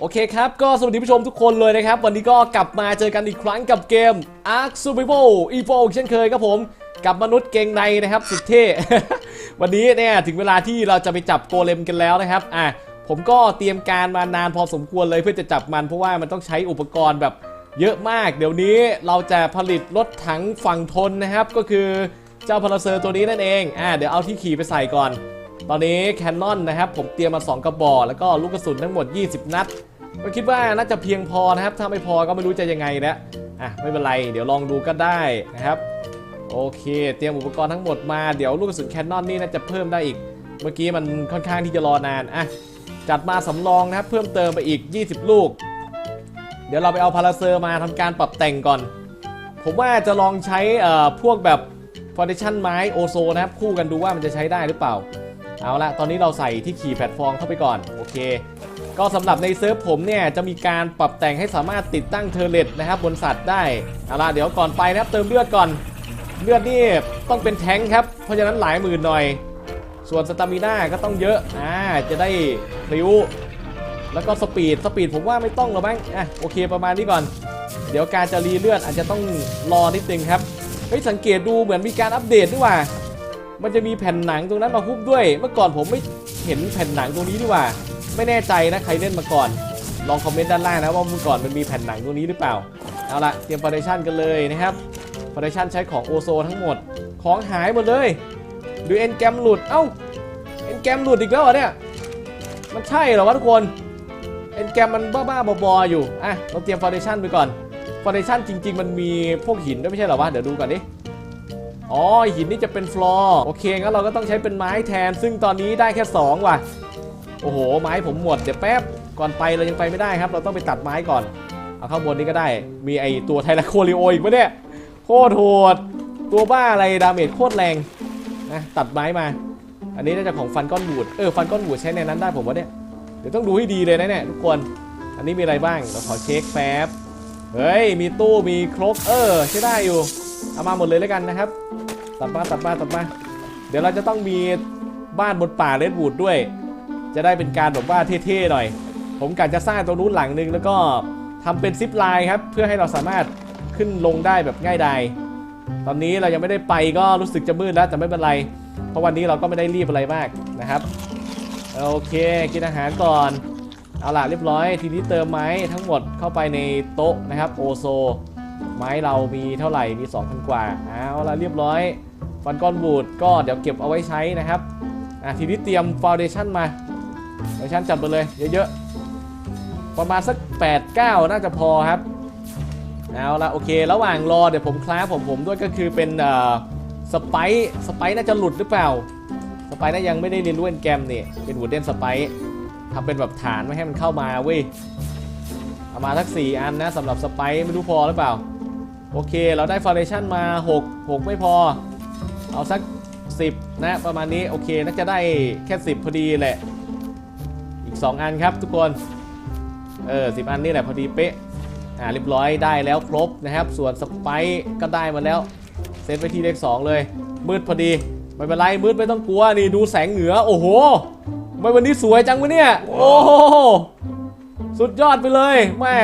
โอเคครับ ก็สวัสดีผู้ชมทุกคนเลยนะครับ วันนี้ก็กลับมาเจอกันอีกครั้งกับเกม Ark Survival Evo เช่นเคยครับผม กับมนุษย์เกงในนะครับ สุดเท่ วันนี้เนี่ยถึงเวลาที่เราจะไปจับโกเลมกันแล้วนะครับ อะ ผมก็เตรียมการมานานพอสมควรเลยเพื่อจะจับมันเพราะว่ามันต้องใช้อุปกรณ์แบบเยอะมาก เดี๋ยวนี้เราจะผลิตรถถังฝั่งทนนะครับ ก็คือเจ้าพาราเซอร์ตัวนี้นั่นเองอะเดี๋ยวเอาที่ขี่ไปใส่ก่อน ตอนนี้แคนนอนนะครับ ผมเตรียมมา 2 กระบอกแล้วก็ลูกกระสุนทั้งหมด 20 นัด ก็คิดว่าน่าจะเพียงพอนะครับ ถ้าไม่พอก็ไม่รู้จะยังไงนะอะไม่เป็นไร เดี๋ยวลองดูก็ได้นะครับ โอเค เตรียมอุปกรณ์ทั้งหมดมาเดี๋ยวลูกกระสุนแคนนอนนี่น่าจะเพิ่มได้อีก เมื่อกี้มันค่อนข้างที่จะรอนานอะ จัดมาสำรองนะครับเพิ่มเติมไปอีก 20 ลูก เดี๋ยวเราไปเอาพาราเซอร์มาทำการปรับแต่งก่อน ผมว่าจะลองใช้พวกแบบฟ u n เดชั่นไม้โอโซนะครับคู่กันดูว่ามันจะใช้ได้หรือเปล่า เอาละตอนนี้เราใส่ที่ขี่แพลตฟอร์มเข้าไปก่อน โอเค ก็สำหรับในเซิร์ฟผมเนี่ย จะมีการปรับแต่งให้สามารถติดตั้งเทอร์เลตนะครับบนสัตว์ได้ เอาละเดี๋ยวก่อนไปนะครับเติมเลือดก่อน เลือดนี่ต้องเป็นแท้งค์ครับ เพราะฉะนั้นหลายหมื่นหน่อย ส่วนสตามิน่าก็ต้องเยอะอ่าจะได้พริ้วแล้วก็สปีดสปีดผมว่าไม่ต้องหรอกมั้งอะโอเคประมาณนี้ก่อน เดี๋ยวการจะรีเลือดอาจจะต้องรอนิดนึงครับเฮ้ยสังเกตดูเหมือนมีการอัปเดตด้วยว่า มันจะมีแผ่นหนังตรงนั้นมาหุ้มด้วย เมื่อก่อนผมไม่เห็นแผ่นหนังตรงนี้ดีกว่า ไม่แน่ใจนะใครเล่นมาก่อน ลองคอมเมนต์ด้านล่างนะว่าเมื่อก่อนมันมีแผ่นหนังตรงนี้หรือเปล่าเอาละเตรียมฟ u n เดชั่นกันเลยนะครับฟ u n เดชั่นใช้ของโอโซทั้งหมดของหายหมดเลย ดูเอ็นแกมหลุด เอ้า เอ็นแกมหลุดอีกแล้วเหรอเนี่ย มันใช่เหรอวะทุกคน เอ็นแกมมันบ้าๆบอๆอยู่ อะ เราเตรียมฟ u n เดชั่นไปก่อนฟ u n เดชั่นจริง ๆ มันมีพวกหินด้วยไม่ใช่เหรอวะ เดี๋ยวดูก่อนดิ อ๋อ หินนี่จะเป็นฟลอร์ โอเคงั้นเราก็ต้องใช้เป็นไม้แทน ซึ่งตอนนี้ได้แค่2ว่ะ โอ้โห ไม้ผมหมด เดี๋ยวแป๊บ ก่อนไปเรายังไปไม่ได้ครับ เราต้องไปตัดไม้ก่อน เอาข้างบนนี้ก็ได้ มีไอตัวไทลาโคลิโออีกปะเนี่ย โคตรโหด ตัวบ้าอะไรดาเมจโคตรแรง นะตัดไม้มา อันนี้น่าจะของฟันก้อนบูดเออฟันก้อนบูดใช้ในนั้นได้ผมว่าเนี่ยเดี๋ยวต้องดูให้ดีเลยนะเนี่ยทุกคน อันนี้มีอะไรบ้างเราขอเช็คแป๊บเฮ้ยมีตู้มีครกเออใช้ได้อยู่เอามาหมดเลยแล้วกันนะครับ ตัดมาตัดมาตัดมาเดี๋ยวเราจะต้องมีบ้านบนป่าเลดบูดด้วย จะได้เป็นการแบบว่าเท่ๆหน่อย ผมกะจะสร้างตรงนู้นหลังนึงแล้วก็ทำเป็นซิปไลน์ครับเพื่อให้เราสามารถขึ้นลงได้แบบง่ายดาย ตอนนี้เรายังไม่ได้ไปก็รู้สึกจะมืดแล้วแต่ไม่เป็นไร เพราะวันนี้เราก็ไม่ได้รีบอะไรมากนะครับ โอเคกินอาหารก่อน เอาล่ะเรียบร้อย ทีนี้เติมไม้ทั้งหมดเข้าไปในโต๊ะนะครับโอโซ ไม้เรามีเท่าไหร่มี2,000กว่าเอาละเรียบร้อยฟันก้อนบูดก็เดี๋ยวเก็บเอาไว้ใช้นะครับอะทีนี้เตรียมฟ u n เดชั่นมาฟ u n เดชั่นจัดไปเลยเยอะๆประมาณสัก8 9 น่าจะพอครับ เอาละโอเค ระหว่างรอเดี๋ยวผมคล้าผมผมด้วยก็คือเป็นสไปซ์สไปซ์น่าจะหลุดหรือเปล่า สไปซ์น่ายังไม่ได้เรียนรู้เอนแกรมนี่เป็นวูดเดนสไปซ์ทำเป็นแบบฐานไม่ให้มันเข้ามาเว้ยเอามาสัก4อันนะสำหรับสไปซ์ไม่รู้พอหรือเปล่า โอเค เราได้ฟ u n เดชั่นมา 6 6 ไม่พอ เอาสัก 10 นะประมาณนี้โอเคน่าจะได้แค่ 10 พอดีแหละ อีก 2 อันครับทุกคน เออ10อันนี่แหละพอดีเป๊ะ อ่าเรียบร้อยได้แล้วครบนะครับ ส่วนสไปซ์ก็ได้มาแล้ว เซตไปที่เลข 2 เลย มืดพอดี ไม่เป็นไรมืดไม่ต้องกลัวนี่ดูแสงเหนือ โอ้โหทำไมวันนี้สวยจังวะเนี่ย โอ้โหสุดยอดไปเลยแม่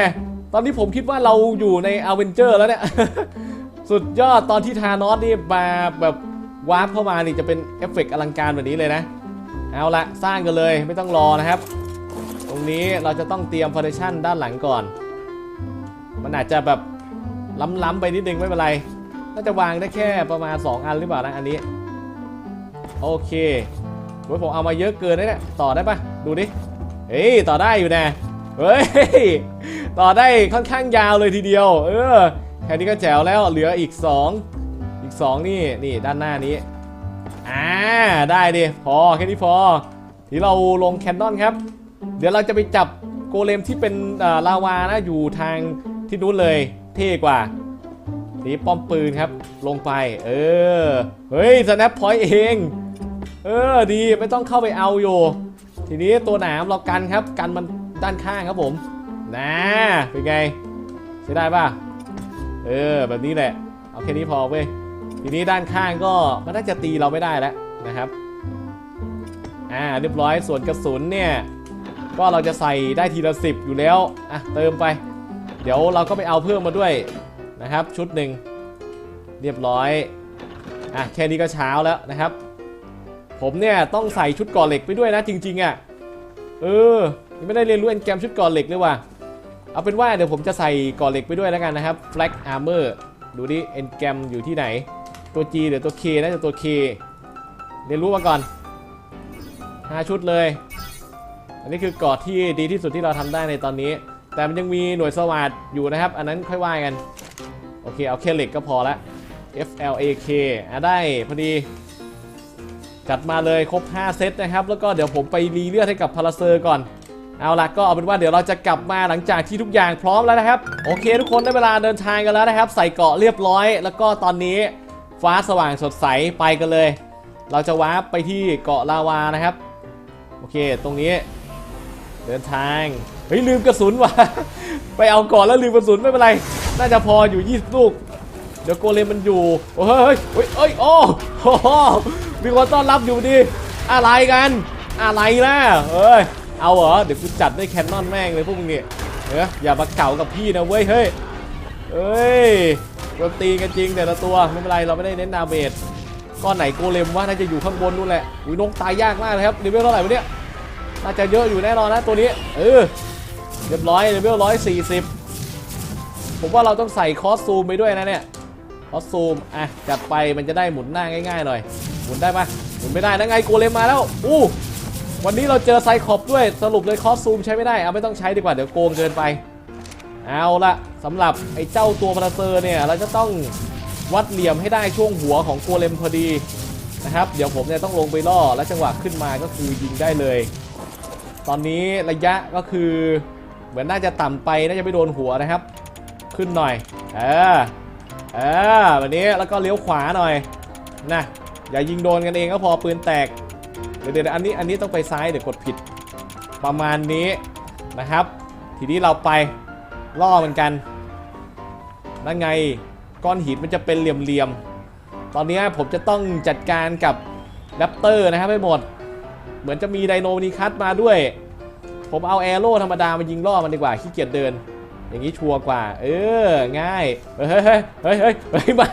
ตอนนี้ผมคิดว่าเราอยู่ในอเวนเจอร์แล้วเนี่ย สุดยอดตอนที่ทานอสนี่มาแบบวาร์ปเข้ามานี่จะเป็นเอฟเฟกต์อลังการแบบนี้เลยนะ เอาละสร้างกันเลยไม่ต้องรอนะครับ ตรงนี้เราจะต้องเตรียมฟ u n เดชั่นด้านหลังก่อน มันอาจจะแบบล้ำๆไปนิดนึงไม่เป็นไร น่าจะวางได้แค่ประมาณ 2 อันหรือเปล่านะอันนี้ โอเคโอ้ยผมเอามาเยอะเกินนะเนี่ยต่อได้ปะดูดิ เฮ้ยต่อได้อยู่นะเฮ้ยต่อได้ค่อนข้างยาวเลยทีเดียว เออแค่นี้ก็แจ๋วแล้วเหลืออีก 2 อีก 2 นี่นี่ด้านหน้านี้อ่าได้ดิพอแค่นี้พอทีเราลงแคนนอนครับ เดี๋ยวเราจะไปจับโกเลมที่เป็นลาวานะอยู่ทาง ที่นู้นเลยเท่กว่านี่ป้อมปืนครับลงไป เออ เฮ้ยสแนปพอยต์เอง เออดีไม่ต้องเข้าไปเอาอยู่ ทีนี้ตัวหนามเรากันครับ กันมันด้านข้างครับผมนะเป็นไงใช้ได้ป่ะ เออแบบนี้แหละ เอาแค่นี้พอเว้ยทีนี้ด้านข้างก็มันน่าจะตีเราไม่ได้แล้วนะครับอ่าเรียบร้อยส่วนกระสุนเนี่ย ก็เราจะใส่ได้ทีละสิบอยู่แล้วอะเติมไป เดี๋ยวเราก็ไปเอาเพิ่มมาด้วยนะครับ ชุดหนึ่งเรียบร้อยอะแค่นี้ก็เช้าแล้วนะครับ ผมเนี่ยต้องใส่ชุดก่อเหล็กไปด้วยนะจริงๆอะเออยังไม่ได้เรียนรู้เอ็นแกมชุดก่อเหล็กเลยว่ะเอาเป็นว่าเดี๋ยวผมจะใส่ก่อเหล็กไปด้วยแล้วกันนะครับ flag armor ดูดิเอ็นแกมอยู่ที่ไหน ตัว G หรือตัว K น่าจะตัว K เรียนรู้มาก่อน5ชุดเลย อันนี้คือก่อที่ดีที่สุดที่เราทำได้ในตอนนี้ แต่มันยังมีหน่วยสวัสดอยู่นะครับ อันนั้นค่อยว่ากัน โอเค เอาแค่เหล็กก็พอละ F L A K อะได้พอดี จัดมาเลยครบ 5 เซตนะครับ แล้วก็เดี๋ยวผมไปรีเลือดให้กับพาราเซอร์ก่อน เอาละก็เอาเป็นว่าเดี๋ยวเราจะกลับมาหลังจากที่ทุกอย่างพร้อมแล้วนะครับ โอเค ทุกคนได้เวลาเดินทางกันแล้วนะครับ ใส่เกาะเรียบร้อย แล้วก็ตอนนี้ฟ้าสว่างสดใสไปกันเลย เราจะวาร์ปไปที่เกาะลาวานะครับ โอเค ตรงนี้ เดินทาง เฮ้ยลืมกระสุนว่ะ ไปเอาก่อนแล้วลืมกระสุนไม่เป็นไร น่าจะพออยู่20ลูก เดี๋ยวโกเลมมันอยู่ โอ้เฮ้ยเฮ้ยเฮ้ยโอ้โหมีคนต้อนรับอยู่ดี อะไรกัน อะไรนะเอ้ย เอาเหรอ เดี๋ยวกูจัดด้วยแคนนอนแม่งเลยพวกมึงเนี่ยเอออย่ามาเก่ากับพี่นะเว้ย เฮ้ย เอ้ยโดนตีกันจริงแต่ละตัวไม่เป็นไรเราไม่ได้เน้นดาเมจก้อนไหนโกเลมว่าน่าจะอยู่ข้างบนนู่นแหละอุ้ยนกตายยากมากเลยครับเลเวลเท่าไหร่วะเนี่ยน่าจะเยอะอยู่แน่นอนนะตัวนี้ เออ เรียบร้อยเลเวลร้อยสี่สิบผมว่าเราต้องใส่คอสซูมไปด้วยนะเนี่ยคอสซูมอะจัดไปมันจะได้หมุนหน้าง่ายๆหน่อยหมุนได้ปะหมุนไม่ได้นะไงโกเลมมาแล้วอู้วันนี้เราเจอไซคอปด้วยสรุปเลยคอสซูมใช้ไม่ได้เอาไม่ต้องใช้ดีกว่าเดี๋ยวโกงเกินไป เอาละสำหรับไอ้เจ้าตัวพาราเซอร์เนี่ยเราจะต้องวัดเหลี่ยมให้ได้ช่วงหัวของโกเลมพอดีนะครับเดี๋ยวผมเนี่ยต้องลงไปล่อแล้วจังหวะขึ้นมาก็คือยิงได้เลย ตอนนี้ระยะก็คือ เหมือนน่าจะต่ำไปน่าจะไม่โดนหัวนะครับ ขึ้นหน่อยเออเออแบบนี้แล้วก็เลี้ยวขวาหน่อยนะอย่ายิงโดนกันเองก็พอปืนแตกเดี๋ยวเดี๋ยวอันนี้อันนี้ต้องไปซ้ายเดี๋ยวกดผิด ประมาณนี้นะครับ ทีนี้เราไปล่อเหมือนกันนั่นไงก้อนหินมันจะเป็นเหลี่ยมๆตอนนี้ผมจะต้องจัดการกับแรปเตอร์นะครับให้หมด เหมือนจะมีไดโนนีคัสมาด้วย ผมเอาแอโร่ธรรมดามายิงล่อมันดีกว่าขี้เกียจเดิน อย่างนี้ชัวร์กว่า เออง่ายเฮ้ยเฮ้ยเฮ้ยเฮ้ยมา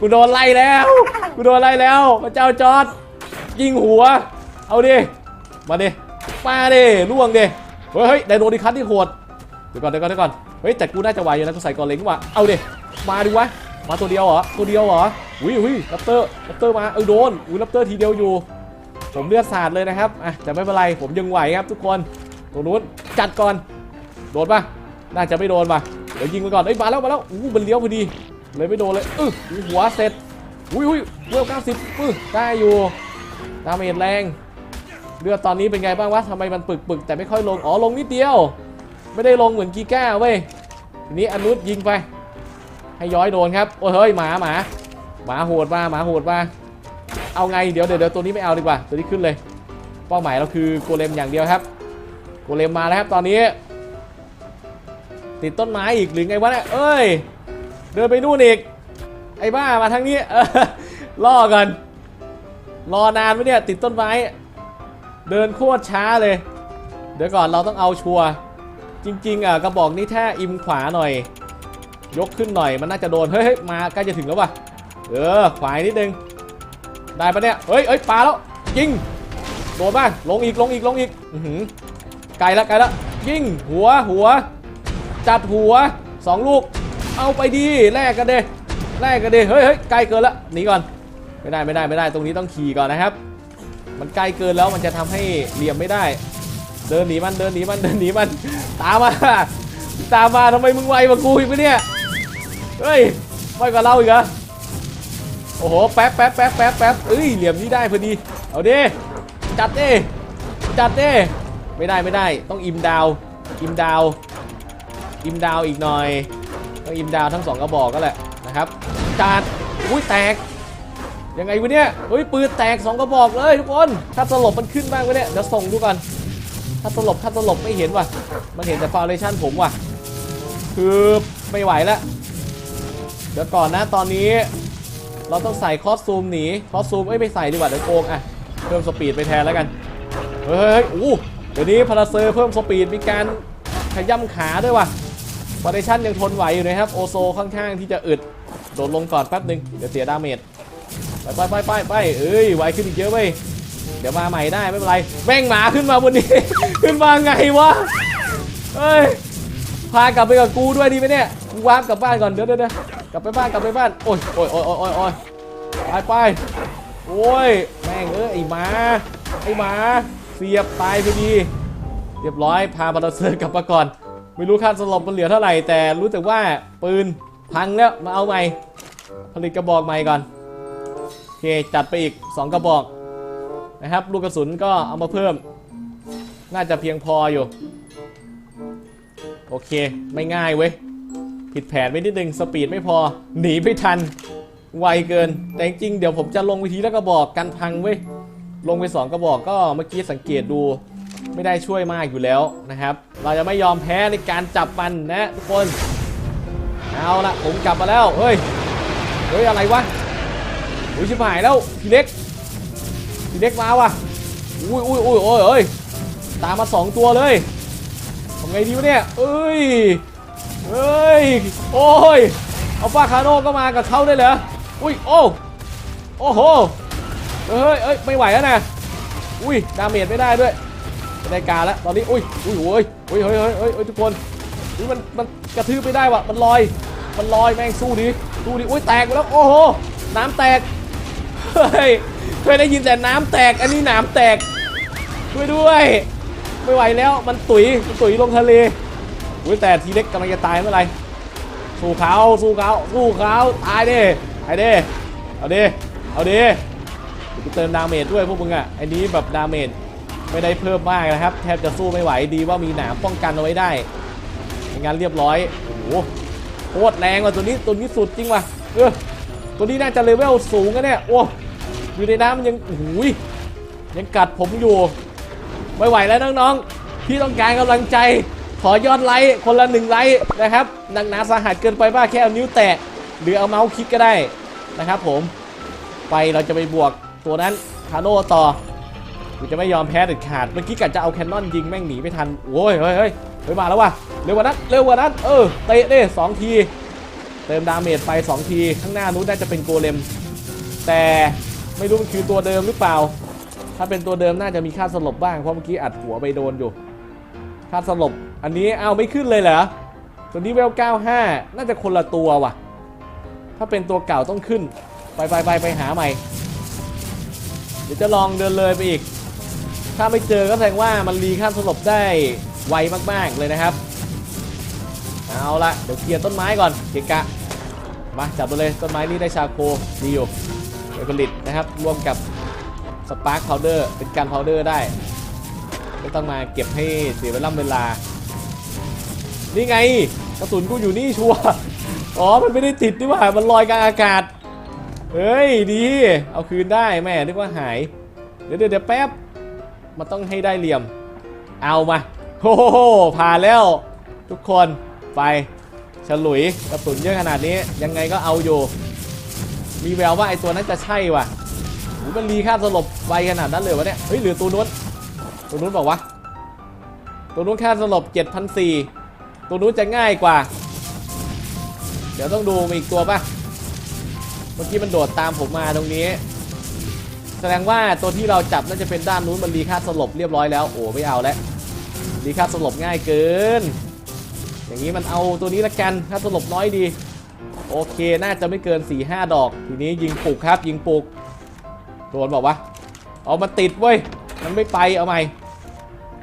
กูโดนไล่แล้วกูโดนไล่แล้วพระเจ้าจอดยิงหัว เอาดิมาดิมาดิล่วงดิเฮ้ยเฮ้ยไดโนดิคัสที่โหดเดี๋ยวก่อนเดี๋ยวก่อนเดี๋ยวก่อนเฮ้ยแต่กูน่าจะไหวอยู่นะกูใส่กอนเล็งว่ะเอาดิมาดิวะมาตัวเดียวเหรอตัวเดียวเหรออุ้ยอุ้ยลัปเตอร์ลัปเตอร์มาเออโดนอุ้ยลัปเตอร์ทีเดียวอยู่ ผมเลือดสาดเลยนะครับอะแต่ไม่เป็นไรผมยังไหวครับทุกคน ตรงนู้นจัดก่อน โดนปะน่าจะไม่โดนปะเดี๋ยวยิงไปก่อนเอ้ยมาแล้วมาแล้วอู้มันเลี้ยวพอดี เลยไม่โดนเลยเออหัวเสร็จอุ้ยอุ้ยเลือดเก้าสิบปื้อได้อยู่ดาเมจแรงเลือดตอนนี้เป็นไงบ้างวะทำไมมันปึกปึกๆแต่ไม่ค่อยลง อ๋อ ลงนิดเดียว ไม่ได้ลงเหมือนกีก้าเว้ยทีนี้อนุษยิงไป ให้ย้อยโดนครับ โอ้เฮ้ย หมาหมาหมาโหดมาหมาโหดมาเอาไง เดี๋ยวเดี๋ยวตัวนี้ไม่เอาดีกว่า ตัวนี้ขึ้นเลย เป้าหมายเราคือโกเลมอย่างเดียวครับ โกเลมมาแล้วครับตอนนี้ ติดต้นไม้อีกหรือไงวะเนี่ยเอ้ย เดินไปนู่นอีก ไอ้บ้ามาทางนี้ล่อกันรอนานไหมเนี่ยติดต้นไม้ เดินโคตรช้าเลย เดี๋ยวก่อนเราต้องเอาชัวร์จริง ๆอะกระบอกนี้แค่อิมขวาหน่อย ยกขึ้นหน่อยมันน่าจะโดนเฮ้ยมาใกล้จะถึงแล้วป่ะเออขวายนิดนึงได้ปะเนี่ยเฮ้ยเฮ้ยปลาแล้วยิงโดนบ้างลงอีกลงอีกลงอีกอือหือไก ลแล้วไกลแล้วยิงหัวหัว จัดหัวสองลูก เอาไปดีแลกกันเดแลกกันเดเฮ้ยเฮ้ยไกลเกินละหนีก่อนไม่ได้ไม่ได้ไม่ได้ตรงนี้ต้องขี่ก่อนนะครับ มันไกลเกินแล้วมันจะทำให้เหลี่ยมไม่ได้ เดินหนีมันเดินหนีมันเดินหนีมันตามมาตามมาทำไมมึงไวกว่ากูอีกเนี่ยเฮ้ยไวกว่าเราอีกเหรอโอ้โหแป๊บแป๊บแป๊บแป๊บแป๊บเอ้ยเหลี่ยมนี้ได้พอดีเอาดิจัดดิจัดดิ ไม่ได้ไม่ได้ ต้องอิมดาว อิมดาว อิมดาวอีกหน่อย ต้องอิมดาวทั้งสองกระบอกก็แหละนะครับจัดอุ้ยแตก ยังไงวะเนี่ยเฮ้ยปืนแตกสองกระบอกเลยทุกคน ถ้าสลบมันขึ้นบ้างวะเนี่ยเดี๋ยวส่งดูก่อนถ้าตลบถ้าตลบไม่เห็นว่ะ มันเห็นแต่ฟาวเดชั่นผมว่ะ คือไม่ไหวแล้วเดี๋ยวก่อนนะตอนนี้ เราต้องใส่คอสซูมหนี คอสซูมเอ้ยไม่ใส่ดีกว่าเดี๋ยวโกงอะเพิ่มสปีดไปแทนแล้วกัน เฮ้ยเฮ้ยโอ้ เดี๋ยวนี้พาราเซอร์เพิ่มสปีดมีการขย่ำขาด้วยว่ะฟาวเดชั่นยังทนไหวอยู่นะครับ โอโซค่อนข้างที่จะอึด โดดลงก่อนแป๊บหนึ่งเดี๋ยวเสียดาเมจไปไปไปไปไปเอ้ยไวขึ้นอีกเยอะเว้ยเดี๋ยวมาใหม่ได้ไม่เป็นไรแม่งหมาขึ้นมาบนนี้ ขึ้นมาไงวะเฮ้ยพากลับไปกับกูด้วยดีไหมเนี่ยกูวาร์ปกลับบ้านก่อนเดี๋ยวเดี๋ยวเดี๋ยวกลับไปบ้านกลับไปบ้านโอ้ยโอ้ยโอ้ยโอ้ยโอ้ยไปไปโอ้ยแม่งเอ้ยไอ้หมาไอ้หมา สียบตายพอดี เรียบร้อยพาบาลาเซอร์กลับมาก่อน ไม่รู้ค่าสลบมันเหลือเท่าไหร่ แต่รู้แต่ว่าปืนพังแล้วมาเอาใหม่ ผลิตกระบอกใหม่ก่อนโอเคจัดไปอีก 2 กระบอกนะครับ ลูกกระสุนก็เอามาเพิ่ม น่าจะเพียงพออยู่ โอเคไม่ง่ายเว้ยผิดแผนไปนิดนึงสปีดไม่พอ หนีไม่ทัน ไวเกิน แต่จริงเดี๋ยวผมจะลงวิธีและกระบอกกันพังเว้ย ลงไป2กระบอกก็เมื่อกี้สังเกตดูไม่ได้ช่วยมากอยู่แล้วนะครับ เราจะไม่ยอมแพ้ในการจับมันนะทุกคนเอาละผมกลับมาแล้วเฮ้ยเฮ้ยอะไรวะอุ้ยชิบหายแล้วทีเล็กทีเล็กมาว่ะอุ้ยอุ้ยอุ้ยโอ้ยเอ้ยตามมาสองตัวเลยทำไงดีวะเนี่ยเอ้ยเฮ้ยโอ้ยเอาฟ้าคาโน่ก็มากับเขาได้เหรออุ้ยโอ้โอ้โห เฮ้ยเอ้ยไม่ไหวแล้วนะอุ้ยดาเมจไม่ได้ด้วยไม่ได้การแล้วตอนนี้อุ้ยอุ้ยโอ้ยเฮ้ยเฮ้ยเฮ้ยเฮ้ยเฮ้ยทุกคนอุ้ยมันมันกระทืบไม่ได้ว่ะมันลอย มันลอยแม่งสู้ดิสู้ดิอุ้ยแตกไปแล้วโอ้โหน้ำแตกเฮ้ยเคยได้ยินแต่น้ำแตกอันนี้น้ำแตกช่วยด้วย ไม่ไหวแล้วมันตุ๋ยมันตุ๋ยลงทะเลอุ้ยแต่ทีเล็กกำลังจะตายเมื่อไรสู้เขาสู้เขาสู้เขาตายดิตายดิเอาดิเอาดิ เติมดาเมจด้วยพวกมึงอะอันนี้แบบดาเมจไม่ได้เพิ่มมากนะครับ แทบจะสู้ไม่ไหวดีว่ามีหนามป้องกันเอาไว้ได้งั้นเรียบร้อยโอ้โหโคตรแรงว่ะตัวนี้ตัวนี้สุดจริงว่ะเออตัวนี้น่าจะเลเวลสูงอะเนี่ยโอ้อยู่ในน้ำมันยังโอ้ยยังกัดผมอยู่ไม่ไหวแล้วน้องๆพี่ต้องการกำลังใจ ขอยอดไลค์คนละหนึ่งไลค์นะครับหนักหนาสาหัสเกินไปบ้าแค่เอานิ้วแตะหรือเอาเมาส์คลิกก็ได้นะครับผมไปเราจะไปบวก ตัวนั้นคาโน่ต่อกูจะไม่ยอมแพ้เด็ดขาดเมื่อกี้กะจะเอาแคนนอนยิงแม่งหนีไม่ทันโอ้ยเฮ้ยเฮ้ยเฮ้ยมาแล้วว่ะเร็วกว่านั้นเร็วกว่านั้นเออเตะดิสองทีเติมดาเมจไป 2 ที ข้างหน้านู้นน่าจะเป็นโกเลม แต่ไม่รู้มันคือตัวเดิมหรือเปล่า ถ้าเป็นตัวเดิมน่าจะมีค่าสลบบ้าง เพราะเมื่อกี้อัดหัวไปโดนอยู่ ค่าสลบ อันนี้เอาไม่ขึ้นเลยเหรอ ตัวนี้เวล 95 น่าจะคนละตัวว่ะ ถ้าเป็นตัวเก่าต้องขึ้น ไปไปไปไปหาใหม่ เดี๋ยวจะลองเดินเลยไปอีก ถ้าไม่เจอก็แสดงว่ามันรีค่าสลบได้ไวมากๆเลยนะครับ เอาละเดี๋ยวเคลียร์ต้นไม้ก่อนเกะกะ มาจับตัวเลยต้นไม้นี่ได้ชาโคดีอยู่ไปผลิตนะครับร่วมกับสปาร์คพาวเดอร์เป็นการพาวเดอร์ได้ไม่ต้องมาเก็บให้เสียเวลาเวลา นี่ไงกระสุนกูอยู่นี่ชัวร์อ๋อ มันไม่ได้ติดนี่หว่า มันลอยกลางอากาศ เฮ้ยดี เอาคืนได้แม่นึกว่าหาย เดี๋ยวเดี๋ยวแป๊บ มันต้องให้ได้เหลี่ยม เอามาโอ้โหผ่านแล้ว ทุกคนไปฉลุยกระสุนเยอะขนาดนี้ยังไงก็เอาอยู่ มีแววว่าไอตัวนั้นจะใช่ว่ะโหมันรีค่าสลบไวขนาดนั้นเลยวะเนี่ยเฮ้ยหรือตัวนู้นตัวนู้นบอกว่าตัวนู้นค่าสลบ7,004ตัวนู้นจะง่ายกว่า เดี๋ยวต้องดูมีอีกตัวป่ะ เมื่อกี้มันโดดตามผมมาตรงนี้ แสดงว่าตัวที่เราจับน่าจะเป็นด้านนู้นมันรีค่าสลบเรียบร้อยแล้ว โอ้ไม่เอาแล้วรีค่าสลบง่ายเกิน อย่างนี้มันเอาตัวนี้ละกันถ้าสลบน้อยดี โอเคน่าจะไม่เกิน4 5ดอก ทีนี้ยิงปลุกครับ ยิงปลุกโดนบอกว่าเอามาติดเว้ยมันไม่ไปเอาใหม่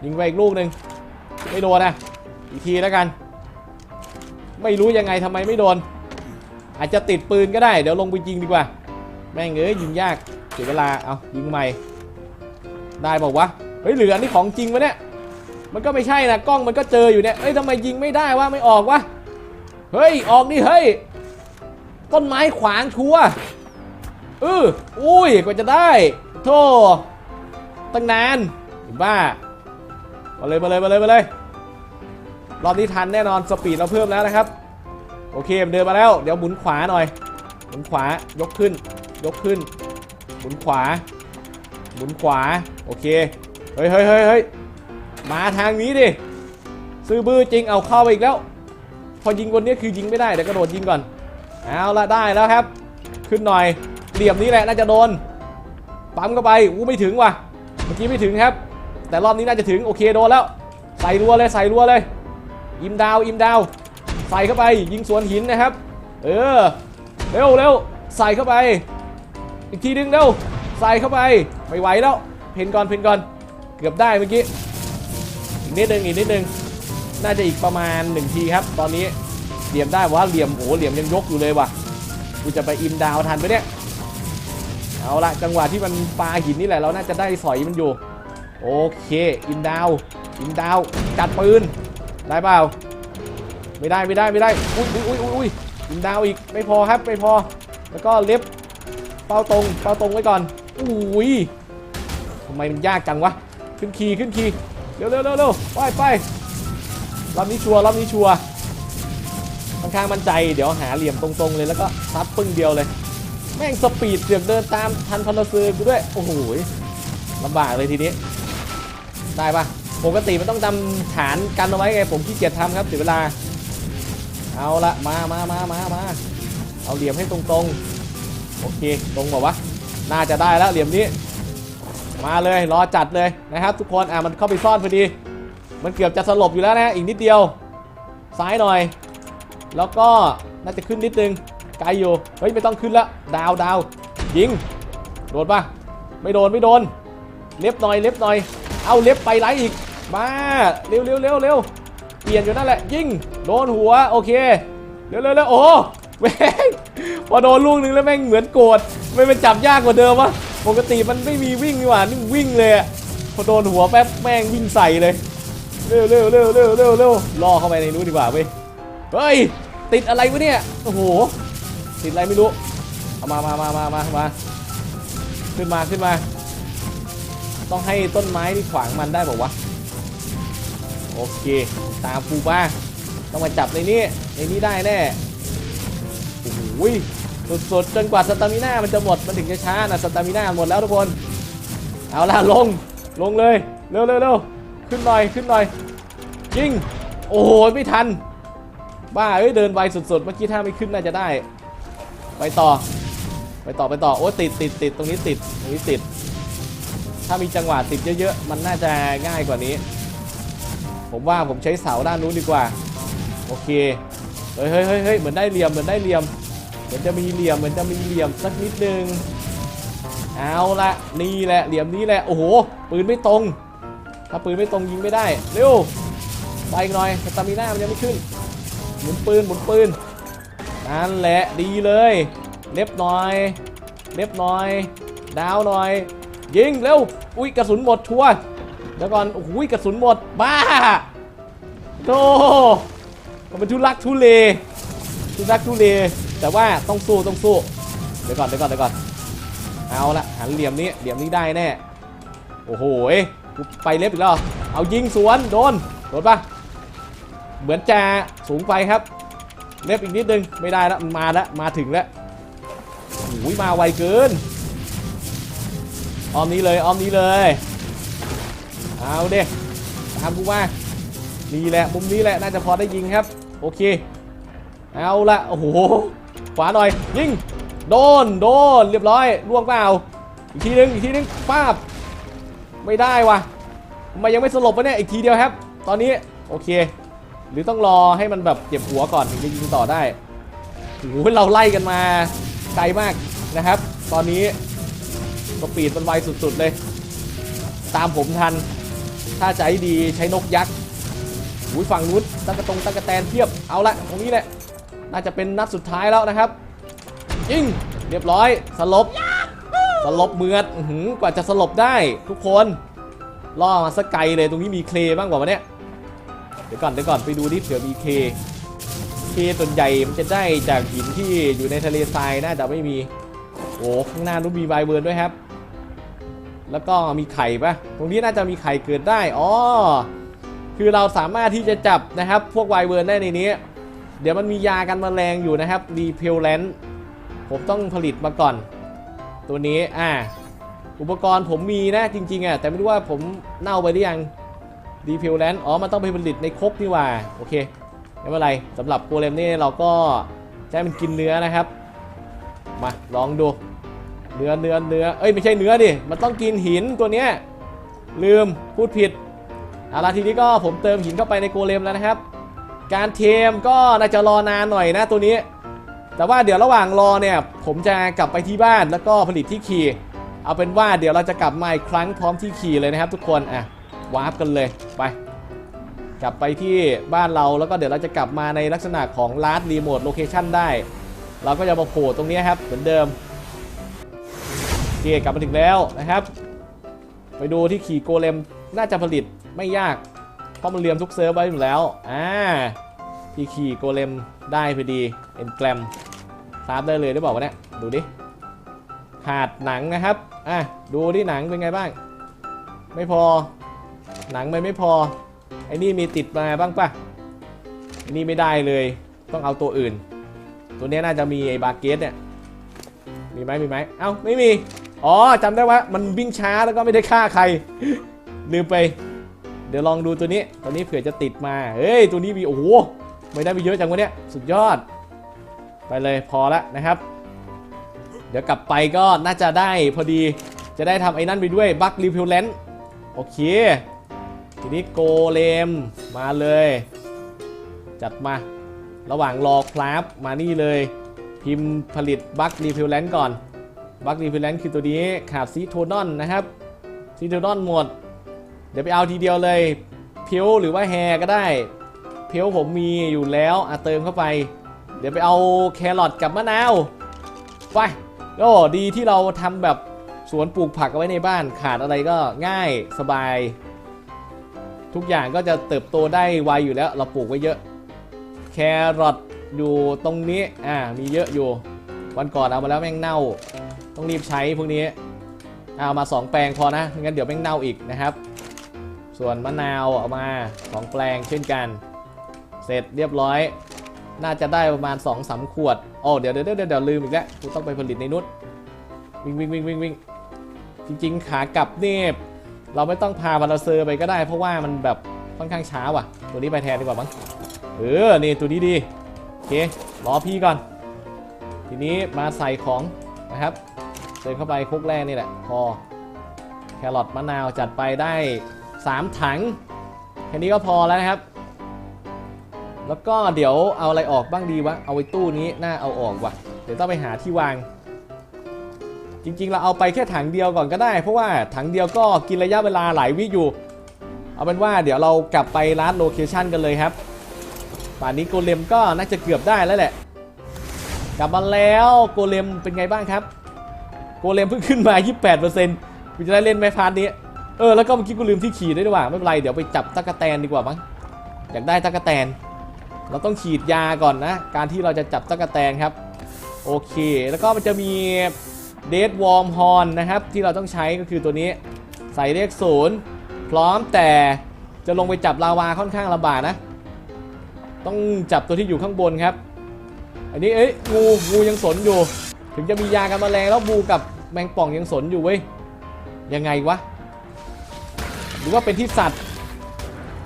ยิงไปอีกลูกหนึ่งไม่โดนนะอีกทีแล้วกัน ไม่รู้ยังไงทำไมไม่โดน อาจจะติดปืนก็ได้ เดี๋ยวลงไปยิงดีกว่า แม่งเอ้ยยิงยากเสียเวลา เอายิงใหม่ ได้บอกว่าเฮ้ยเหลืออันนี้ของจริงวะเนี่ย มันก็ไม่ใช่นะกล้องมันก็เจออยู่เนี่ยเอ้ยทำไมยิงไม่ได้วะไม่ออกวะ เฮ้ยออกดิเฮ้ย ต้นไม้ขวางชัวเอออุ้ยกว่าจะได้โธ่ตั้งนานบ้ามาเลยมาเลยมาเลยมาเลยรอบนี้ทันแน่นอนสปีดเราเพิ่มแล้วนะครับ โอเคเดินมาแล้ว เดี๋ยวหมุนขวาหน่อย หมุนขวายกขึ้น ยกขึ้น หมุนขวา หมุนขวา โอเคเฮ้ยเฮ้ยเฮ้ยเฮ้ยมาทางนี้ดิ ซื้อบื้อจริงเอาเข้าไปอีกแล้ว พอยิงบนนี้คือยิงไม่ได้เดี๋ยวกระโดดยิงก่อน เอาละได้แล้วครับ ขึ้นหน่อย เหลี่ยมนี้แหละน่าจะโดน ปั๊มเข้าไปอู้ไม่ถึงว่ะ เมื่อกี้ไม่ถึงครับ แต่รอบนี้น่าจะถึงโอเคโดนแล้ว ใส่รัวเลยใส่รัวเลย อิมดาว อิมดาว ใส่เข้าไปยิงสวนหินนะครับ เออเร็วเร็วใส่เข้าไป อีกทีนึงเร็วใส่เข้าไปไม่ไหวแล้วเพนก่อนเพนก่อนเกือบได้เมื่อกี้อีกนิดนึงอีกนิดนึงน่าจะอีกประมาณหนึ่งทีครับ ตอนนี้เหลี่ยมได้ว่าเหลี่ยมโอ้เหลี่ยมยังยกอยู่เลยว่ะกูจะไปอิมดาวทันไหมเนี่ยเอาละจังหวะที่มันปลาหินนี่แหละเราน่าจะได้สอยมันอยู่ โอเค อิมดาว อิมดาวจัดปืน ได้เปล่า ไม่ได้ไม่ได้ไม่ได้อุ้ยอุ้ยอุ้ยอุ้ยอิมดาวอีกไม่พอครับไม่พอ แล้วก็เล็บเป้าตรงเป้าตรงไว้ก่อนอุ้ยทำไมมันยากจังวะขึ้นคีขึ้นคีเร็วเร็วเร็วเร็วไปไปรอบนี้ชัวร์รอบนี้ชัวร์ค่อนข้างมั่นใจเดี๋ยวหาเหลี่ยมตรงๆเลยแล้วก็ซัดปึ้งเดียวเลย แม่งสปีดเสือกเดินตามทันพันละซื้อกูด้วยโอ้โหลำบากเลยทีนี้ได้ปะปกติมันต้องทำฐานกันเอาไว้ไงผมขี้เกียจทำครับเสียเวลา เอาละมามามามามาเอาเหลี่ยมให้ตรงๆ โอเค ตรงบอกวะน่าจะได้แล้วเหลี่ยมนี้ มาเลยรอจัดเลยนะครับ ทุกคนอะมันเข้าไปซ่อนพอดี มันเกือบจะสลบอยู่แล้วนะอีกนิดเดียว ซ้ายหน่อย แล้วก็น่าจะขึ้นนิดนึงไกลอยู่เฮ้ยไม่ต้องขึ้นละดาวดาวยิงโดนปะไม่โดนไม่โดน เล็บหน่อยเล็บหน่อย เอาเล็บไปไล่อีกมาเร็วเร็วเร็วเร็ว เปลี่ยนอยู่นั่นแหละ ยิงโดนหัวโอเคเร็วเร็วเร็วโอ้แม่งพอโดนลูกนึงแล้วแม่งเหมือนโกรธไม่เป็นจับยากกว่าเดิมวะปกติมันไม่มีวิ่งนี่หว่านี่วิ่งเลยอะพอโดนหัวแป๊บแม่งวิ่งใส่เลยเร็วเร็วเร็วเร็วเร็วเร็วล่อเข้าไปในนู้นดีกว่าเว้ยเฮ้ยติดอะไรวะเนี่ยโอ้โหติดอะไรไม่รู้เอามามามามามามาขึ้นมาขึ้นมา ต้องให้ต้นไม้ที่ขวางมันได้บอกวะ โอเค ตามฟูบ้าต้องมาจับในนี้ในนี้ได้แน่โอ้โหสุดๆจนกว่าสตามิน่ามันจะหมดมันถึงจะช้านะสตามิน่าหมดแล้วทุกคน เอาล่ะลงลงเลยเร็วเร็วเร็วขึ้นหน่อยขึ้นหน่อยยิงโอ้โหไม่ทัน บ้าเอ้ยเดินไวสุดๆเมื่อกี้ถ้าไม่ขึ้นน่าจะได้ ไปต่อ ไปต่อไปต่อโอ้ติดติดติดตรงนี้ติดตรงนี้ติด ถ้ามีจังหวะติดเยอะๆมันน่าจะง่ายกว่านี้ ผมว่าผมใช้เสาด้านนู้นดีกว่า โอเคเฮ้ยเฮ้ยเฮ้ยเฮ้ยเหมือนได้เหลี่ยม เหมือนได้เหลี่ยม เหมือนจะมีเหลี่ยม เหมือนจะมีเหลี่ยมสักนิดนึง เอาละนี่แหละ เหลี่ยมนี้แหละ โอ้โห ปืนไม่ตรง ถ้าปืนไม่ตรงยิงไม่ได้ เร็ว ไปอีกหน่อยสตามิน่ามันยังไม่ขึ้น หมุนปืน หมุนปืน นั่นแหละ ดีเลย เล็บหน่อย เล็บหน่อย ดาวหน่อย ยิงเร็ว อุ้ยกระสุนหมดชัวร์ ดี๋ยวก่อนโอ้โหกระสุนหมด บ้าโธ่มันทุลักทุเล ทุลักทุเล แต่ว่าต้องสู้ต้องสู้ เดี๋ยวก่อนเดี๋ยวก่อนเดี๋ยวก่อน เอาละหันเหลี่ยมนี้เหลี่ยมนี้ได้แน่ โอ้โหไปเล็บอีกแล้ว เอเอายิงสวนโดน โดนปะเหมือนจะสูงไปครับ เล็บอีกนิดนึง ไม่ได้แล้วมันมาแล้วมาถึงแล้วโอ้ยมาไวเกิน ออมนี้เลยออมนี้เลย เอาเด็กตามกูมานี่แหละมุมนี้แหละน่าจะพอได้ยิงครับ โอเค เอาละโอ้โหขวาหน่อยยิงโดนโดนเรียบร้อยล่วงเปล่าอีกทีนึงอีกทีนึงป้าบไม่ได้วะทำไมยังไม่สลบวะเนี่ยอีกทีเดียวครับ ตอนนี้โอเค หรือต้องรอให้มันแบบเจ็บหัวก่อนถึงจะยิงต่อได้โอ้โหเราไล่กันมาไกลมากนะครับ ตอนนี้สปีดมันไวสุดๆเลย ตามผมทัน ถ้าใจดีใช้นกยักษ์อุ้ยฝั่งนู้นตั้งกระตรงตั้งกระแตนเทียบเอาละตรงนี้แหละน่าจะเป็นนัดสุดท้ายแล้วนะครับยิงเรียบร้อยสลบสลบเมือดอื้อหือกว่าจะสลบได้ทุกคนล่อมาสกไกลเลยตรงนี้มีเคลบ้างกว่าวะเนี่ยเดี๋ยวก่อนเดี๋ยวก่อนไปดูดิเผื่อมีเคเคส่วนใหญ่มันจะได้จากหินที่อยู่ในทะเลทรายน่าจะไม่มีโอ้ข้างหน้านู้นมีไวเบิร์นด้วยครับ แล้วก็มีไข่ปะตรงนี้น่าจะมีไข่เกิดได้อ๋อคือเราสามารถที่จะจับนะครับ พวกไวเวิร์นได้ในนี้ เดี๋ยวมันมียากันแมลงอยู่นะครับดีเพลแลนผมต้องผลิตมาก่อน ตัวนี้อ่าอุปกรณ์ผมมีนะจริงๆอะแต่ไม่รู้ว่าผมเน่าไปหรือยังดีเพลแลนอ๋อมันต้องไปผลิตในครกนี่ว่าโอเคไม่เป็นไรสำหรับโกเลมนี่เราก็ให้มันกินเนื้อนะครับ มาลองดู เนื้อเนื้อเนื้อเอ้ยไม่ใช่เนื้อดิมันต้องกินหินตัวเนี้ยลืมพูดผิดเอาละทีนี้ก็ผมเติมหินเข้าไปในโกเลมแล้วนะครับ การเทมก็น่าจะรอนานหน่อยนะตัวนี้ แต่ว่าเดี๋ยวระหว่างรอเนี่ย ผมจะกลับไปที่บ้านแล้วก็ผลิตที่ขี่เอาเป็นว่าเดี๋ยวเราจะกลับมาอีกครั้งพร้อมที่ขี่เลยนะครับ ทุกคนอะวาร์ปกันเลยไป กลับไปที่บ้านเราแล้วก็เดี๋ยวเราจะกลับมาในลักษณะของลาร์ดรีโมทโลเคชันได้ เราก็จะมาโผล่ตรงนี้ครับเหมือนเดิม เคกลับมาถึงแล้วนะครับ ไปดูที่ขี่โกเลมน่าจะผลิตไม่ยาก เพราะมันเรียมทุกเซิร์ฟไว้อยู่แล้วอ่าที่ขี่โกเลมได้พอดีเอ็นแกรมซาบได้เลยได้บอกว่าวะเนี่ยดูดิหาดหนังนะครับอะดูที่หนังเป็นไงบ้าง ไม่พอหนังไม่ไม่พอไอ้นี่มีติดมาบ้างปะไอ้นี่ไม่ได้เลยต้องเอาตัวอื่น ตัวนี้น่าจะมีไอ้บาเกตเนี่ยมีไหมมีไหมเอ้าไม่มี อ๋อจำได้ว่ามันวิ่งช้าแล้วก็ไม่ได้ฆ่าใคร ลืมไป เดี๋ยวลองดูตัวนี้ตัวนี้เผื่อจะติดมา เฮ้ย ตัวนี้มีโอ้โหไม่ได้มีเยอะจังวะเนี่ยสุดยอด ไปเลยพอละนะครับ เดี๋ยวกลับไปก็น่าจะได้พอดีจะได้ทำไอ้นั่นไปด้วยบัครีพิวเลนโอเค ทีนี้โกเลมมาเลย จัดมา ระหว่างรอคราฟมานี่เลย พิมพ์ผลิตบัครีพิวเลนก่อน บัครีพิวเลนคือตัวนี้ขาดซีโทนอนนะครับซีโทนอนหมด เดี๋ยวไปเอาทีเดียวเลย เพียวหรือว่าแฮก็ได้ เพียวผมมีอยู่แล้วอะเติมเข้าไป เดี๋ยวไปเอาแครอทกับมะนาวไปก็ดีที่เราทำแบบสวนปลูกผักเอาไว้ในบ้านขาดอะไรก็ง่ายสบาย ทุกอย่างก็จะเติบโตได้ไวอยู่แล้ว เราปลูกไว้เยอะ แครอทอยู่ตรงนี้อ่ามีเยอะอยู่ วันก่อนเอามาแล้วแม่งเน่า ต้องรีบใช้พวกนี้ เอามา 2 แปลงพอนะไม่งั้นเดี๋ยวแม่งเน่าอีกนะครับ ส่วนมะนาวเอามาสองแปลงเช่นกัน เสร็จเรียบร้อย น่าจะได้ประมาณ2อสาขวดโอ้เดี๋ยวเดี๋ยวเดี๋ยวลืมอีกแล้วกูต้องไปผลิตในนุชวิ่งวิ่งวิ่งวิ่งวิ่งจริงๆขากลับเนี่ยเราไม่ต้องพาบาลาเซอร์ไปก็ได้ เพราะว่ามันแบบค่อนข้างช้าว่ะ ตัวนี้ไปแทนดีกว่ามั้งเออนี่ตัวนี้ดีโอเครอพี่ก่อน ทีนี้มาใส่ของนะครับ เติมเข้าไปคุกแรกนี่แหละ พอ แครอทมะนาวจัดไปได้ 3 ถัง แค่นี้ก็พอแล้วนะครับ แล้วก็เดี๋ยวเอาอะไรออกบ้างดีวะ เอาไว้ตู้นี้น่าเอาออกว่ะ เดี๋ยวต้องไปหาที่วาง จริงๆ เราเอาไปแค่ถังเดียวก่อนก็ได้ เพราะว่าถังเดียวก็กินระยะเวลาหลายวิอยู่ เอาเป็นว่าเดี๋ยวเรากลับไปร้านโลเคชันกันเลยครับป่านนี้โกเลมก็น่าจะเกือบได้แล้วแหละ กลับมาแล้วโกเลมเป็นไงบ้างครับ โกเลมเพิ่งขึ้นมา 28%กูจะได้เล่นไหมพาร์ทนี้ เออ แล้วก็เมื่อกี้กูลืมที่ขี่ด้วยดีกว่า ไม่เป็นไร เดี๋ยวไปจับตะกะแตนดีกว่ามั้ง อยากได้ตะกะแตน เราต้องฉีดยาก่อนนะ การที่เราจะจับตะกะแตนครับ โอเค แล้วก็มันจะมีเดดวอร์มฮอนนะครับ ที่เราต้องใช้ก็คือตัวนี้ ใส่เลขศูนย์พร้อมแต่จะลงไปจับลาวาค่อนข้างลำบากนะ ต้องจับตัวที่อยู่ข้างบนครับ อันนี้เอ้ยงูงูยังสนอยู่ ถึงจะมียากันแมลงแล้วบูกับแมงป่องยังสนอยู่เว้ย ยังไงวะ หรือว่าเป็นที่สัตว์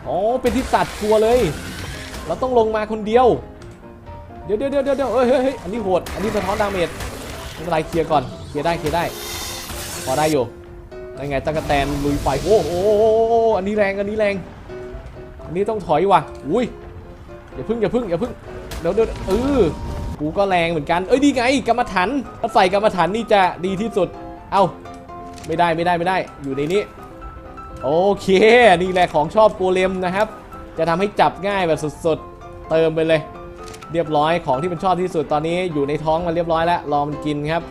อ๋อ เป็นที่สัตว์กลัวเลย เราต้องลงมาคนเดียว เดี๋ยวเดี๋ยวเดี๋ยวเดี๋ยวเฮ้ยเฮ้ยเฮ้ยอันนี้โหด อันนี้สะท้อนดาเมจไม่เป็นไรเคลียร์ก่อน เคลียร์ได้ เคลียร์ได้ พอได้อยู่ยังไงตะกะแตนลุยไฟ โอ้โหอันนี้แรง อันนี้แรง อันนี้ต้องถอยว่ะ อุ้ย อย่าพึ่งอย่าพึ่งอย่าพึ่งเดี๋ยวเดี๋ยวเออ กูก็แรงเหมือนกัน เอ้ยดีไงกรรมฐานถ้าใส่กรรมฐานนี่จะดีที่สุด เอ้าไม่ได้ไม่ได้ไม่ได้ อยู่ในนี้ โอเค นี่แหละของชอบโกเลมนะครับ จะทำให้จับง่ายแบบสุดๆ เติมไปเลย เรียบร้อยของที่มันชอบที่สุดตอนนี้อยู่ในท้องมันเรียบร้อยแล้ว รอมันกินครับ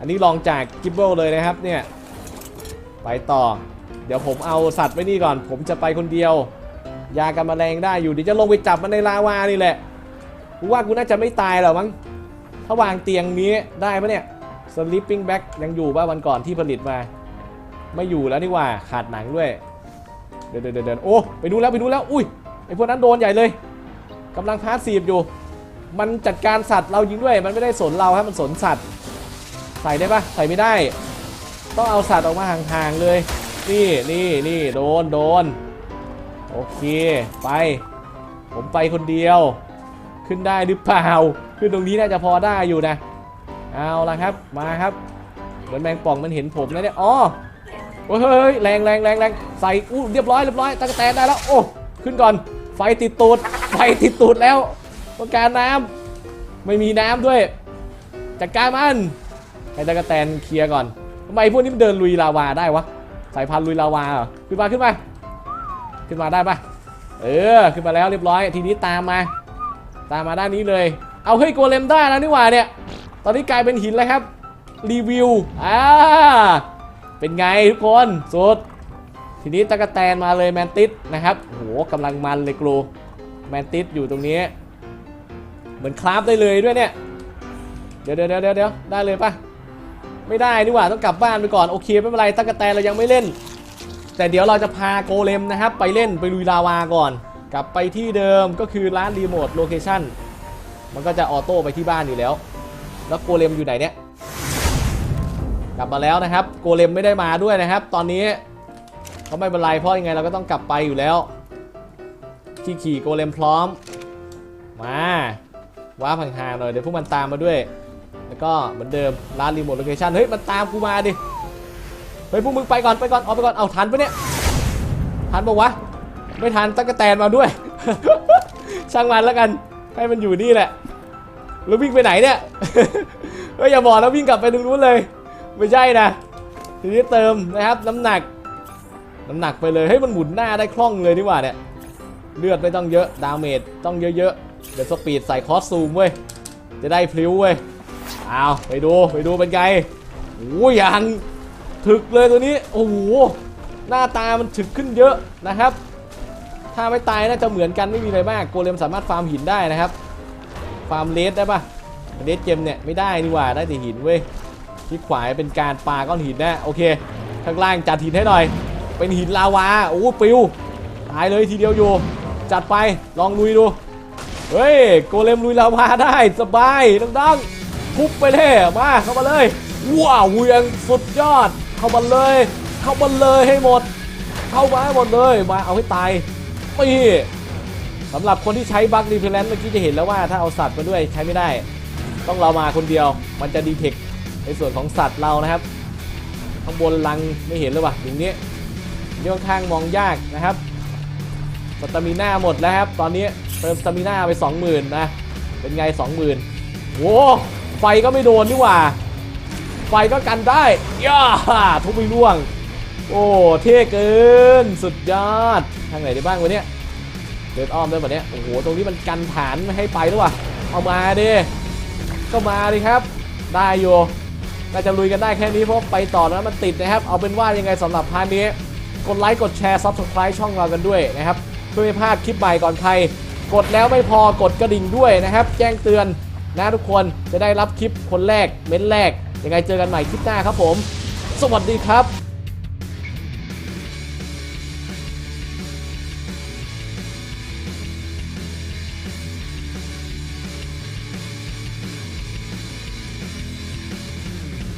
อันนี้ลองจากกิบเบิลเลยนะครับเนี่ย ไปต่อ เดี๋ยวผมเอาสัตว์ไว้นี่ก่อน ผมจะไปคนเดียว ยากันแมลงได้อยู่เดี๋ยวจะลงไปจับมันในลาวานี่แหละ กูว่ากูน่าจะไม่ตายหรอกมั้ง ถ้าวางเตียงนี้ได้ปะเนี่ย sleeping bag ยังอยู่ป่ะวันก่อนที่ผลิตมา ไม่อยู่แล้วนี่ว่าขาดหนังด้วยดี๋ยวเดี๋ยวเดี๋ยวโอ้ไปดูแล้วไปดูแล้ว อุ้ยไอพวกนั้นโดนใหญ่เลยกำลังพาสซีฟอยู่ มันจัดการสัตว์เรายิงด้วย มันไม่ได้สนเราครับมันสนสัตว์ ใส่ได้ปะใส่ไม่ได้ ต้องเอาสัตว์ออกมาห่างๆเลย นี่นี่นี่โดนโดน โอเค ไป ผมไปคนเดียว ขึ้นได้หรือเปล่า ขึ้นตรงนี้น่าจะพอได้อยู่นะ เอาละครับ มาครับ เหมือนแมงป่องมันเห็นผมนะเนี่ยอ๋อโอ้เฮ้ยแรงแรงแรงแรงใส่อู้เรียบร้อยเรียบร้อยตั้งแต่ได้แล้ว โอ้ ขึ้นก่อน ไฟติดตูด ไฟติดตูดแล้วต้องการน้ำไม่มีน้ำด้วย จัดการมันให้ตะกะแตนเคลียร์ก่อนทำไมพวกนี้มันเดินลุยลาวาได้วะ สายพันธุ์ลุยลาวาเหรอขึ้นมาขึ้นมา ขึ้นมาได้ปะเออ ขึ้นมาแล้วเรียบร้อย ทีนี้ตามมา ตามมาด้านนี้เลย เอาเฮ้ยโกเลมได้แล้วนี่หว่าเนี่ย ตอนนี้กลายเป็นหินแล้วครับ รีวิว อ่า เป็นไงทุกคนสุด ทีนี้ตะกะแตนมาเลยแมนติสนะครับโหกำลังมันเลยกรูแมนติสอยู่ตรงนี้ เหมือนคราฟได้เลยด้วยเนี่ย เดี๋ยวเดี๋ยวเดี๋ยวเดี๋ยวได้เลยปะไม่ได้นี่หว่าต้องกลับบ้านไปก่อนโอเคไม่เป็นไรตะกะแตนเรายังไม่เล่น แต่เดี๋ยวเราจะพาโกเลมนะครับ ไปเล่นไปลุยลาวาก่อน กลับไปที่เดิมก็คือร้านรีโมทโลเคชั่นมันก็จะออโต้ไปที่บ้านอยู่แล้ว แล้วโกเลมอยู่ไหนเนี่ย กลับมาแล้วนะครับ โกเลมไม่ได้มาด้วยนะครับ ตอนนี้เขาไม่เป็นไรเพราะยังไงเราก็ต้องกลับไปอยู่แล้วที่ขี่โกเลมพร้อม มาว้าพังหางๆหน่อยเดี๋ยวพวกมันตามมาด้วย แล้วก็เหมือนเดิมร้านรีโมทโลเคชั่นเฮ้ยมันตามกูมาดิเฮ้ยพวกมึงไปก่อนไปก่อนเอาไปก่อนเอาทันปะเนี่ยทันปะวะ ไม่ทันตั๊กแตนมาด้วย ช่างมันแล้วกัน ให้มันอยู่นี่แหละ แล้ววิ่งไปไหนเนี่ยเฮ้ยอย่าบอกนะวิ่งกลับไปตรงนู้นเลย ไม่ใช่นะ ทีนี้เติมนะครับ น้ำหนัก น้ำหนักไปเลยเฮ้ยมันหมุนหน้าได้คล่องเลยนี่หว่าเนี่ย เลือดไม่ต้องเยอะ ดาเมจต้องเยอะๆ เดี๋ยวสปีดใส่คอสซูมเว้ย จะได้พลิ้วเว้ยเอาไปดูไปดูเป็นไงโอ้ยยังถึกเลยตัวนี้ โอ้โห หน้าตามันถึกขึ้นเยอะนะครับ ถ้าไม่ตายน่าจะเหมือนกันไม่มีอะไรมากโกเลมสามารถฟาร์มหินได้นะครับ ฟาร์มเลสได้ปะเลสเจมเนี่ยไม่ได้นี่หว่าได้แต่หินเว้ยที่ขวายเป็นการปาก้อนหินนะโอเคข้างล่างจัดหินให้หน่อย เป็นหินลาวาโอ้ปิวตายเลยทีเดียวอยู่ จัดไปลองลุยดูเฮ้ยโกเลมลุยลาวาได้สบายดังๆทุบไปเลยมาเข้ามาเลยว้าวเวียงสุดยอด เข้ามาเลย เข้ามาเลยให้หมด เข้ามาให้หมดเลยมาเอาให้ตาย นี่สำหรับคนที่ใช้บัคดีเพลนเมื่อกี้จะเห็นแล้วว่าถ้าเอาสัตว์มาด้วยใช้ไม่ได้ ต้องเรามาคนเดียว มันจะดีเทคในส่วนของสัตว์เรานะครับ ข้างบนลังไม่เห็นเลยว่ะอย่างนี้นี่ค่อนข้างมองยากนะครับสตามิน่าหมดแล้วครับ ตอนนี้เติมสตามิน่าไป 20,000นะเป็นไง 20,000โว้ไฟก็ไม่โดนนี่หว่า ไฟก็กันได้ย่าทุบไม่ร่วง โอ้ เท่เกิน สุดยอด ทางไหนได้บ้างวะเนี่ย เดินอ้อมได้แบบเนี้ย โอ้โห ตรงนี้มันกันฐานไม่ให้ไปหรือวะเอามาดิก็มาดิครับ ได้อยู่น่าจะลุยกันได้แค่นี้เพราะไปต่อแล้วมันติดนะครับ เอาเป็นว่ายังไงสำหรับพาร์ทนี้ กดไลค์ กดแชร์ Subscribe ช่องเรากันด้วยนะครับ เพื่อไม่พลาดคลิปใหม่ก่อนใคร กดแล้วไม่พอกดกระดิ่งด้วยนะครับ แจ้งเตือนนะทุกคนจะได้รับคลิปคนแรกเม้นแรกยังไงเจอกันใหม่คลิปหน้าครับผม สวัสดีครับ